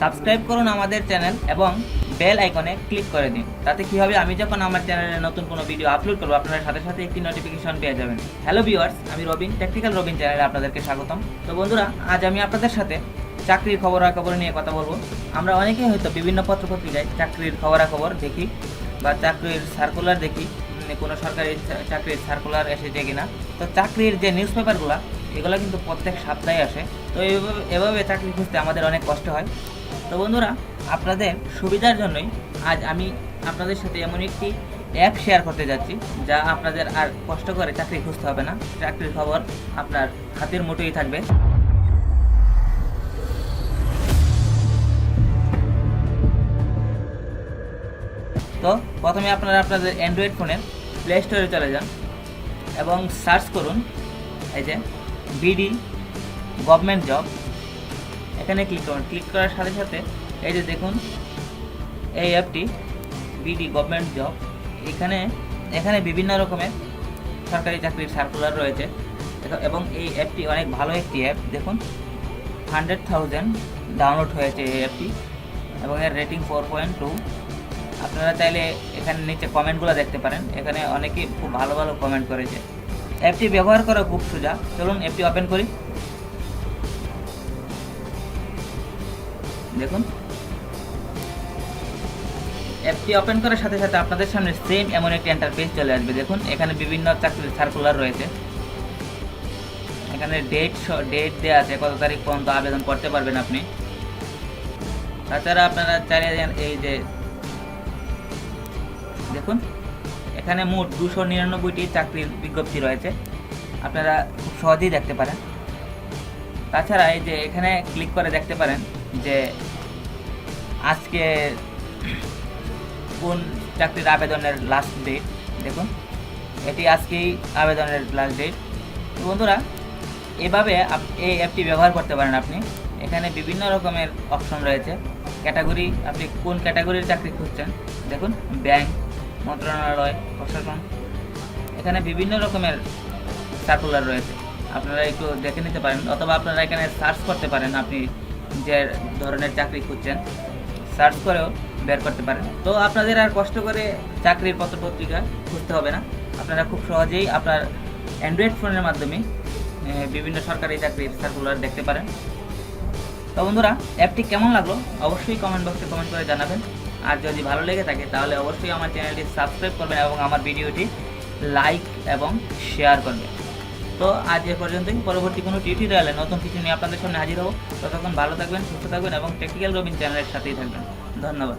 Subscribe করুন আমাদের channel এবং বেল আইকনে ক্লিক করে দিন। তাতে কি হবে? আমি যখন আমার চ্যানেলে নতুন কোনো ভিডিও আপলোড করব আপনারা সাথে সাথে একটি নোটিফিকেশন পেয়ে যাবেন। হ্যালো ভিউয়ার্স আমি রবিন টেকনিক্যাল রবিন চ্যানেলে আপনাদেরকে স্বাগতম। তো বন্ধুরা, আজ আমি আপনাদের সাথে চাকরির খবরাখবর নিয়ে কথা বলব। আমরা অনেকেই হয়তো বিভিন্ন পত্রপত্রিকায় চাকরির খবরাখবর দেখি বা চাকরির সার্কুলার দেখি কোনো সরকারি চাকরির সার্কুলার এসেছে কিনা। তো চাকরির যে নিউজ পেপারগুলো এগুলো কিন্তু প্রত্যেক সপ্তাহে আসে। তো এভাবে এভাবে চাকরি খুঁজতে আমাদের অনেক কষ্ট হয়। তো বন্ধুরা, আপনাদের সুবিধার জন্যই আজ আমি আপনাদের সাথে এমন একটি অ্যাপ শেয়ার করতে যাচ্ছি, যা আপনাদের আর কষ্ট করে চাকরি খুঁজতে হবে না। চাকরির খবর আপনার হাতের মুঠোই থাকবে। তো প্রথমে আপনারা আপনাদের অ্যান্ড্রয়েড ফোনের প্লে স্টোরে চলে যান এবং সার্চ করুন, এই যে বিডি গভর্নমেন্ট জব এখানে ক্লিক করুন। ক্লিক করার সাথে সাথে এই যে দেখুন, এই অ্যাপটি বিডি গভর্নমেন্ট জব এখানে এখানে বিভিন্ন রকমের সরকারি চাকরির সার্কুলার রয়েছে। এবং এই অ্যাপটি অনেক ভালো একটি অ্যাপ দেখুন হান্ড্রেড থাউজেন্ড ডাউনলোড হয়েছে এই অ্যাপটি এবং এর রেটিং ফোর পয়েন্ট টু আপনারা চাইলে এখানে নিচে কমেন্টগুলো দেখতে পারেন। এখানে অনেকেই খুব ভালো ভালো কমেন্ট করেছে। অ্যাপটি ব্যবহার করা খুব সোজা। চলুন অ্যাপটি ওপেন করি। দেখুন। অ্যাপটি ওপেন করার সাথে সাথে আপনাদের সামনে সেম এমন একটি ইন্টারফেস চলে আসবে। দেখুন, এখানে বিভিন্ন চাকরির সার্কুলার রয়েছে। এখানে ডেট ডেট দেওয়া আছে, কত তারিখ পর্যন্ত আবেদন করতে পারবেন আপনি। তাছাড়া আপনারা চাইলে এই যে, দেখুন, এখানে মোট দুশো নিরানব্বইটি চাকরির বিজ্ঞপ্তি রয়েছে। আপনারা খুব সহজেই দেখতে পারেন। তাছাড়া এই যে এখানে ক্লিক করে দেখতে পারেন। যে আজকে কোন চাকরির আবেদনের লাস্ট ডেট দেখুন। এটি আজকেই আবেদনের লাস্ট ডেট তো বন্ধুরা, এভাবে এই অ্যাপটি ব্যবহার করতে পারেন আপনি। এখানে বিভিন্ন রকমের অপশন রয়েছে। ক্যাটাগরি আপনি কোন ক্যাটাগরির চাকরি খুঁজছেন? দেখুন ব্যাংক মন্ত্রণালয়, প্রশাসন। এখানে বিভিন্ন রকমের সার্কুলার রয়েছে। আপনারা একটু দেখে নিতে পারেন, অথবা আপনারা এখানে সার্চ করতে পারেন আপনি যে ধরনের চাকরি খুঁজছেন সার্চ করেও বের করতে পারেন। তো আপনাদের আর কষ্ট করে চাকরির পত্রপত্রিকা খুঁজতে হবে না। আপনারা খুব সহজেই আপনার অ্যান্ড্রয়েড ফোনের মাধ্যমে বিভিন্ন সরকারি চাকরির সার্কুলার দেখতে পারেন। তো বন্ধুরা অ্যাপটি কেমন লাগল? অবশ্যই কমেন্ট বক্সে কমেন্ট করে জানাবেন। আর যদি ভালো লেগে থাকে, তাহলে অবশ্যই আমার চ্যানেলটি সাবস্ক্রাইব করবেন এবং আমার ভিডিওটি লাইক এবং শেয়ার করবেন। তো আজ এ পর্যন্তই। পরবর্তী কোনো টিউটোরিয়ালে নতুন কিছু নিয়ে আপনাদের সামনে হাজির হব। ততক্ষণ ভালো থাকবেন, সুস্থ থাকবেন এবং টেকনিক্যাল রবিন চ্যানেলের সাথেই থাকবেন। ধন্যবাদ।